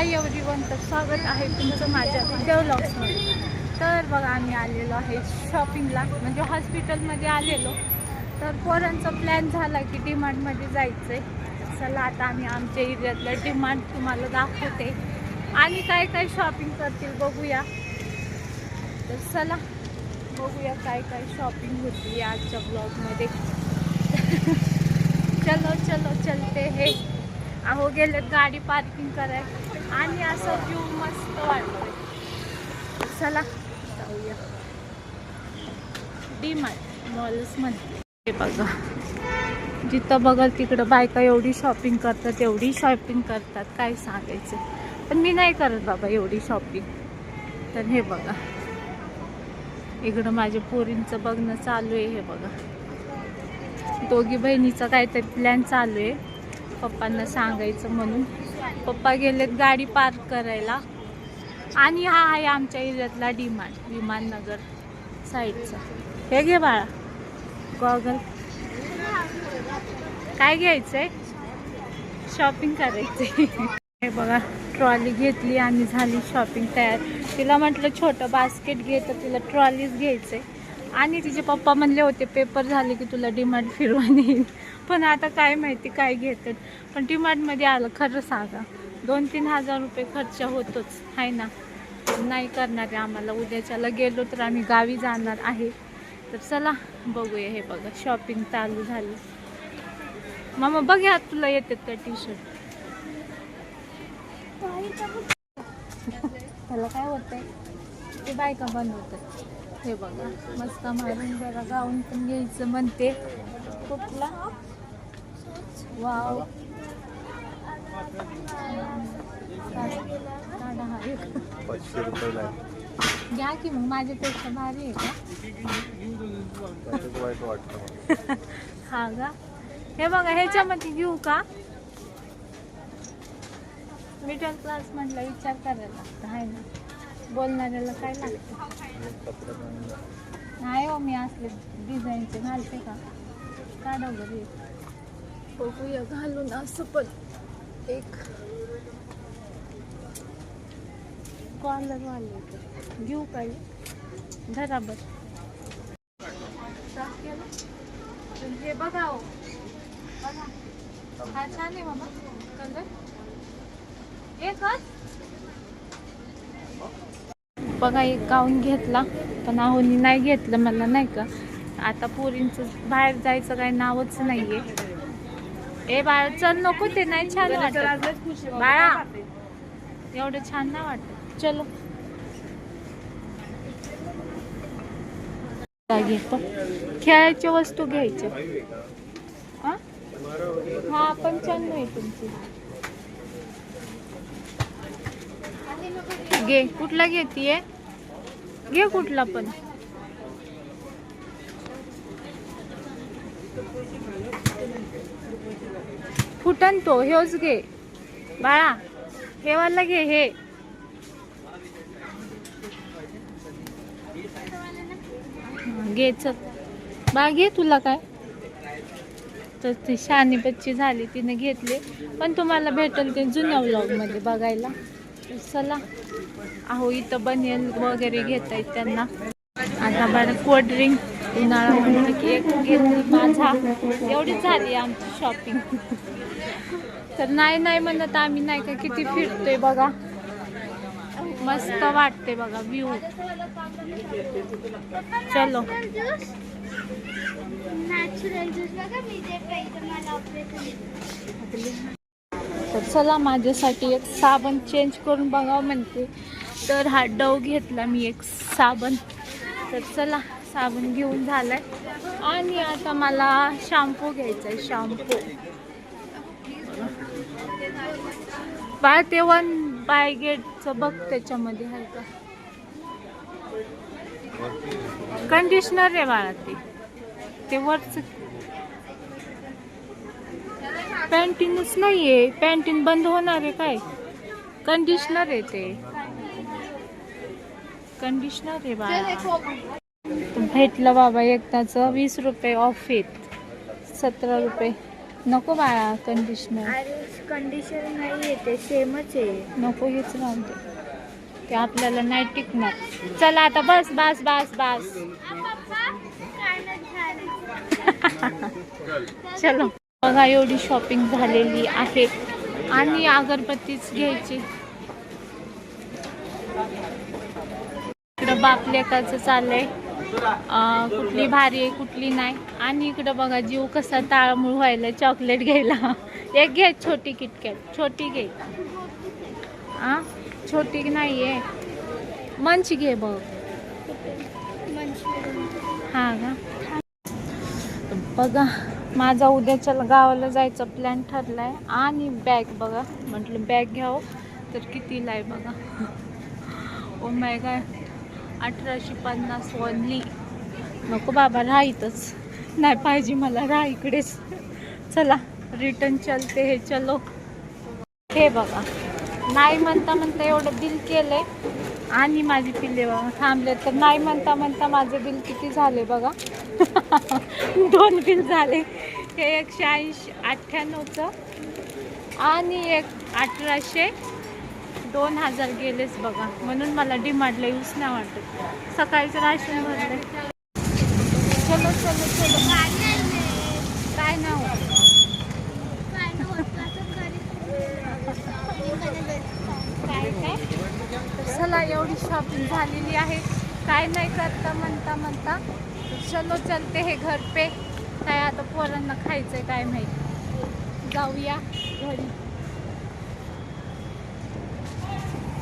Hi everyone तर स्वागत आहे तुमचं माझ्या व्हिडिओ तर बघा आम्ही आलेलो आहे शॉपिंगला म्हणजे हॉस्पिटलमध्ये आलेलो. तर पोरांचा प्लॅन झाला की डिमांडमध्ये जायचं आहे चला आता आम्ही आमच्या एरियातलं डिमांड तुम्हाला दाखवते. आणि काय काय शॉपिंग करतील बघूया. तर चला बघूया काय काय शॉपिंग होती आजच्या ब्लॉगमध्ये चलो चलो चलते हे. अहो गेलेत गाडी पार्किंग कराय आणि असं व्ह्यू मस्त वाटतोय. चला जाऊया. डी मार्ट मॉल्समध्ये हे बघा. जिथं बघाल तिकडं बायका एवढी शॉपिंग करतात एवढी शॉपिंग करतात काय सांगायचं? पण मी नाही करत बाबा एवढी शॉपिंग तर हे बघा. इकडं माझ्या पोरींचं बघणं चालू आहे हे बघा. दोघी बहिणीचा काहीतरी प्लॅन चालू आहे. पप्पांना सांगायचं म्हणून. पप्पा गेलेत गाडी पार्क करायला. आणि हा आहे आमच्या एरियातला डिमांड विमाननगर साईडचा. हे घे बाळा गॉगल. काय घ्यायचंय? शॉपिंग करायचंय. हे बघा ट्रॉली घेतली आणि झाली शॉपिंग तयार. तिला म्हटलं छोटं बास्केट घे तर तिला ट्रॉलीच घ्यायचंय. आणि तिचे पप्पा म्हणले होते पेपर झाले की तुला डिमांड फिरवा येईल. पण आता काय माहिती काय घेतात. पण डिमांडमध्ये आलं खरं सांगा. दोन तीन हजार रुपये खर्च होतोच आहे ना? नाही करणार आहे आम्हाला. उद्याच्याला गेलो तर आम्ही गावी जाणार आहे. तर चला बघूया हे बघा. शॉपिंग चालू झाली. मामा बघ्या तुला येतात का टी शर्ट त्याला काय होतंय? ते बायका बनवतात. हे बघा मस्त मारून जरा गाऊन पण घ्यायचं म्हणते. कुठला? वाव. पाचशे रुपयाला घ्या की मग माझ्यापेक्षा भारी आहे का? त्याच्यात वाईट वाटतं मला. हा का? हे बघा ह्याच्यामध्ये घेऊ का? मिडल क्लास म्हटलं विचार करायला लागतं आहे ना? बोलणाऱ्याला काय लागतं? कपडे नाही हो मी असले डिझाईनचे घालते का? काढा बरं एक. बघूया घालून असं पण. एक. कॉलर वाले घेऊ काय बराबर हे बघा हो. बघा. हा छान आहे मामा कलर. एकच बघा एक गाऊन घेतला पण आहोनी नाही घेतलं मला नाही का? आता पोरींचं बाहेर जायचं काही नावच नाहीये. ए बाळा चल नको ते नाही छान वाटत. बाळा एवढं छान नाही वाटत. चलो. काय घेतो खेळायच्या वस्तू घ्यायच्या हा? हा पंच्याण्णव आहे तुमची. घे कुठला घेतीये? घे कुठला पण. फुटन तो हेच घे. बाळा हे वाला घे हे. घे चल. बाळा घे तुला काय? तर ती शहाणी बच्ची झाली तिने घेतले. पण तुम्हाला भेटेल ते जुन्या व्लॉगमध्ये बघायला. तर चला. अहो इथं बनियन वगैरे घेता येत त्यांना. आता बरं कोल्ड्रिंक उन्हाळा म्हटलं की एक घेतली माझा. एवढीच झाली आमची शॉपिंग तर नाही नाही म्हणत आम्ही नाही का किती फिरतोय बघा. मस्त वाटते बघा व्ह्यू चलो. तर चला माझ्यासाठी एक साबण चेंज करून बघावं म्हणते. तर हा डव घेतला मी एक साबण. तर चला. साबण घेऊन झालाय. आणि आता मला शॅम्पू घ्यायचा आहे शॅम्पू बाय ते वन बाय गेटचं बघ त्याच्यामध्ये आहे का? कंडिशनर आहे बाळा ते. ते वरच. पॅन्टीनच आहे पॅन्टीन बंद होणार आहे काय? कंडिशनर आहे ते. कंडिशनर आहे बाळा. भेटलं बाबा एकदाचं. वीस रुपये ऑफ येत सतरा रुपये. नको बाळा कंडिशनर अरे कंडिशन नाही येते सेमच आहे. नको हेच नव्हते ते आपल्याला नाही टिकणार. चला आता बस बस बस बस. चलो. बघा एवढी शॉपिंग झालेली आहे. आणि अगरबत्तीच घ्यायची. इकडं बापलेकाचं चाललंय. कुठली भारी आहे कुठली नाही. आणि इकडं बघा जीव कसा ताळमूळ व्हायला चॉकलेट घ्यायला. एक घे छोटी किटकॅट छोटी घे. आ छोटी नाही आहे मंच घे बघ. हा का? बघा माझा उद्याच्या गावाला जायचा प्लॅन ठरलाय. आणि बॅग बघा म्हटलं बॅग घ्यावं तर कितीला आहे बघा. ओ माय काय अठराशे पन्नास वनली नको बाबा राहा इथंच नाही पाहिजे मला राह इकडेच. चला रिटर्न चलते हे चलो. हे बघा. नाही म्हणता म्हणता एवढं बिल केलंय. आणि माझी पिल्ले बघा थांबले तर. नाही म्हणता म्हणता माझं बिल किती झाले बघा. दोन बिल झाले. हे एकशे ऐंशी अठ्ठ्याण्णवचं. आणि एक अठराशे दोन हजार गेलेच बघा. म्हणून मला डिमांडला यूज नाही वाटत. सकाळचं राशन भरलं. चलो चलो चलो. काय नाव? काय काय चला एवढी शॉपिंग झालेली आहे. काय नाही करता म्हणता म्हणता. चलो चलते हे घर पे. काय आता पोरांना खायचंय काय माहिती. जाऊया घरी.